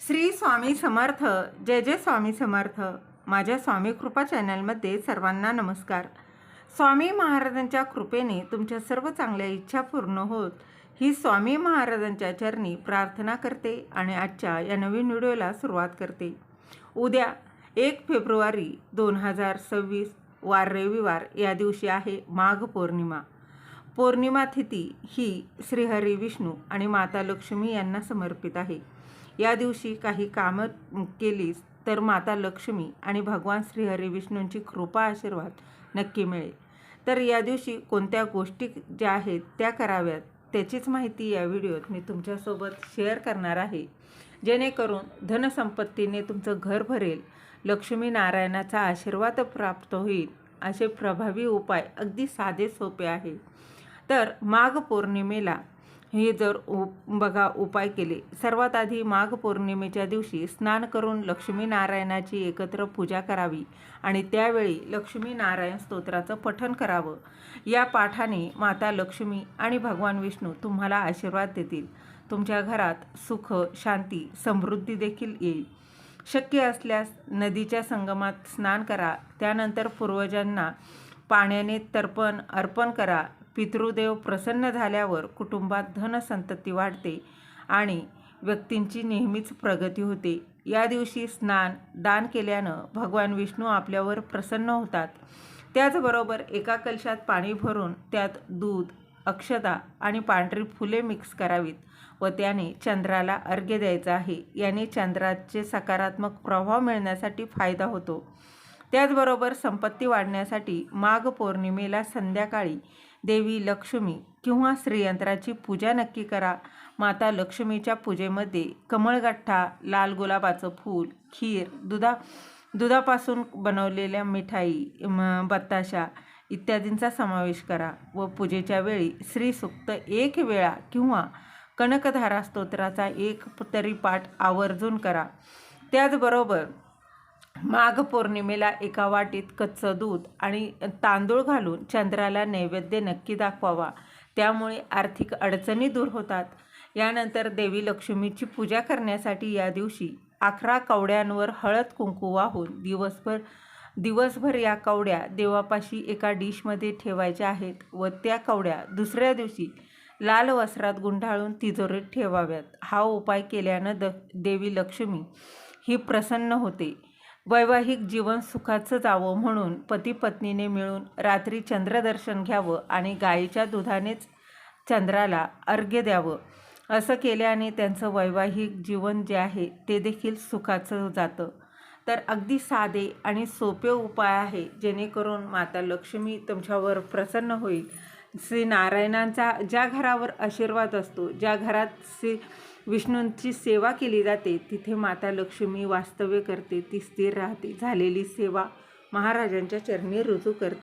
श्री स्वामी समर्थ जय जय स्वामी समर्थ. माझ्या स्वामी कृपा चॅनलमध्ये सर्वांना नमस्कार. स्वामी महाराजांच्या कृपेने तुमच्या सर्व चांगल्या इच्छा पूर्ण होत ही स्वामी महाराजांच्या चरणी प्रार्थना करते आणि आजच्या या नवीन व्हिडिओला सुरुवात करते. उद्या एक फेब्रुवारी दोन हजार सव्वीस वार रविवार या दिवशी आहे माघ पौर्णिमा. पौर्णिमा तिथी ही श्रीहरी विष्णू आणि माता लक्ष्मी यांना समर्पित आहे. या दिवशी काही कामं केलीस तर माता लक्ष्मी आणि भगवान श्रीहरी विष्णूंची कृपा आशीर्वाद नक्की मिळेल. तर या दिवशी कोणत्या गोष्टी ज्या आहेत त्या कराव्यात त्याचीच माहिती या व्हिडिओत मी तुमच्यासोबत शेअर करणार आहे. जेणेकरून धनसंपत्तीने तुमचं घर भरेल लक्ष्मी नारायणाचा आशीर्वाद प्राप्त होईल असे प्रभावी उपाय अगदी साधे सोपे आहे. तर माघ पौर्णिमेला हे जर उ बघा उपाय केले. सर्वात आधी माघ पौर्णिमेच्या दिवशी स्नान करून लक्ष्मीनारायणाची एकत्र पूजा करावी आणि त्यावेळी लक्ष्मीनारायण स्तोत्राचं पठण करावं. या पाठाने माता लक्ष्मी आणि भगवान विष्णू तुम्हाला आशीर्वाद देतील. तुमच्या घरात सुख शांती समृद्धी देखील येईल. शक्य असल्यास नदीच्या संगमात स्नान करा. त्यानंतर पूर्वजांना पाण्याने तर्पण अर्पण करा. पितृदेव प्रसन्न झाल्यावर कुटुंबात धनसंतती वाढते आणि व्यक्तींची नेहमीच प्रगती होते. या दिवशी स्नान दान केल्यानं भगवान विष्णू आपल्यावर प्रसन्न होतात. त्याचबरोबर एका कलशात पाणी भरून त्यात दूध अक्षता आणि पांढरी फुले मिक्स करावीत व त्याने चंद्राला अर्घ्य द्यायचा आहे. याने चंद्राचे सकारात्मक प्रभाव मिळण्यासाठी फायदा होतो. त्याचबरोबर संपत्ती वाढण्यासाठी माघ पौर्णिमेला संध्याकाळी देवी लक्ष्मी किंवा श्रीयंत्राची पूजा नक्की करा. माता लक्ष्मीच्या पूजेमध्ये कमळगठ्ठा लाल गुलाबाचं फूल खीर दुधा दुधापासून बनवलेल्या मिठाई बत्ताशा इत्यादींचा समावेश करा व पूजेच्या वेळी श्रीसुक्त एक वेळा किंवा कनकधारा स्तोत्राचा एक तरी पाठ आवर्जून करा. त्याचबरोबर माघ पौर्णिमेला एका वाटीत कच्चं दूध आणि तांदूळ घालून चंद्राला नैवेद्य नक्की दाखवावा. त्यामुळे आर्थिक अडचणी दूर होतात. यानंतर देवी लक्ष्मीची पूजा करण्यासाठी या दिवशी अकरा कवड्यांवर हळद कुंकू वाहून दिवसभर दिवसभर या कवड्या देवापाशी एका डिशमध्ये ठेवायच्या आहेत व त्या कवड्या दुसऱ्या दिवशी लाल वस्त्रात गुंडाळून तिजोरीत ठेवाव्यात. हा उपाय केल्यानं द देवी लक्ष्मी ही प्रसन्न होते. वैवाहिक जीवन सुखाचं जावं म्हणून पती पत्नीने मिळून रात्री चंद्रदर्शन घ्यावं आणि गायीच्या दुधानेच चंद्राला अर्घ्य द्यावं. असं केल्याने त्यांचं वैवाहिक जीवन जे आहे ते देखील सुखाचं जातं. तर अगदी साधे आणि सोपे उपाय आहे जेणेकरून माता लक्ष्मी तुमच्यावर प्रसन्न होईल. श्री नारायणांचा ज्या घरावर आशीर्वाद असतो ज्या घरात श्री विष्णूंची सेवा केली जाते तिथे माता लक्ष्मी वास्तव्य करते ती स्थिर राहते. झालेली सेवा महाराजांच्या चरणी रुजू करते.